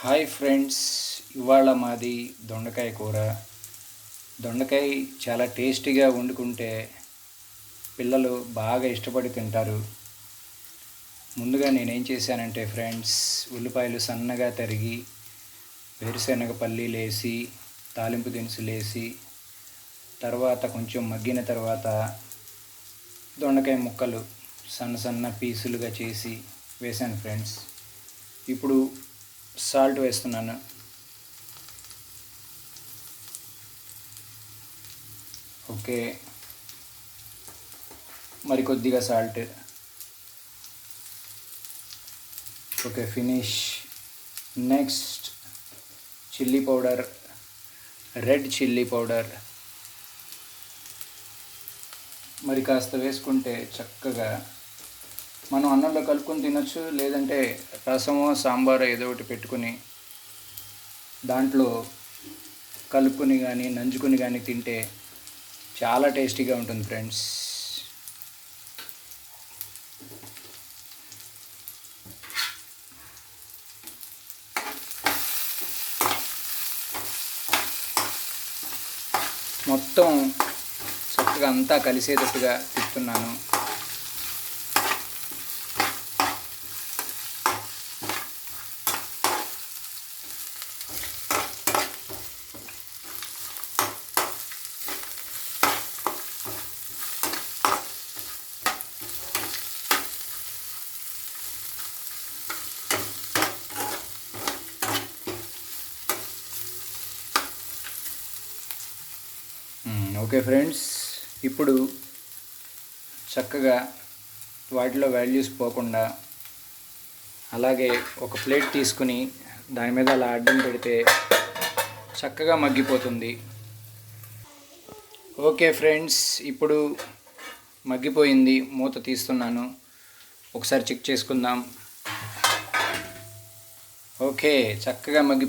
Hi friends ఇవాళ మాది దొండకాయ కూర. దొండకాయ చాలా టేస్టీగా వండుకుంటే పిల్లలు బాగా ఇష్టపడి తింటారు. ముందుగా నేనేం చేశానంటే ఫ్రెండ్స్ ఉల్లిపాయలు సన్నగా తరిగి వేరుశనగ పల్లీలు వేసి తాలింపు దినుసులు వేసి తర్వాత కొంచెం మగ్గిన తర్వాత దొండకాయ ముక్కలు సన్న సన్న పీసులుగా చేసి వేశాను ఫ్రెండ్స్. ఇప్పుడు సాల్ట్ వేస్తున్నాను. ఓకే. మరి కొద్దిగా salt. Okay finish. Next chilli powder. Red chilli powder. మరి కాస్త వేసుకుంటే చక్కగా మనం అన్నంలో కలుపుకొని తినొచ్చు లేదంటే రసమో సాంబార్ ఏదో ఒకటి పెట్టుకుని దాంట్లో కలుపుకొని కానీ నంచుకొని కానీ తింటే చాలా టేస్టీగా ఉంటుంది ఫ్రెండ్స్. మొత్తం చక్కగా అంతా కలిసేటట్టుగా తిప్పుతున్నాను. ఓకే ఫ్రెండ్స్ ఇప్పుడు చక్కగా వాటిలో వాల్యూస్ పోకుండా అలాగే ఒక ప్లేట్ తీసుకుని దాని మీద అలా అడ్డం పెడితే చక్కగా మగ్గిపోతుంది. ఓకే ఫ్రెండ్స్ ఇప్పుడు మగ్గిపోయింది మూత తీస్తున్నాను. ఒకసారి చెక్ చేసుకుందాం. ఓకే చక్కగా మగ్గి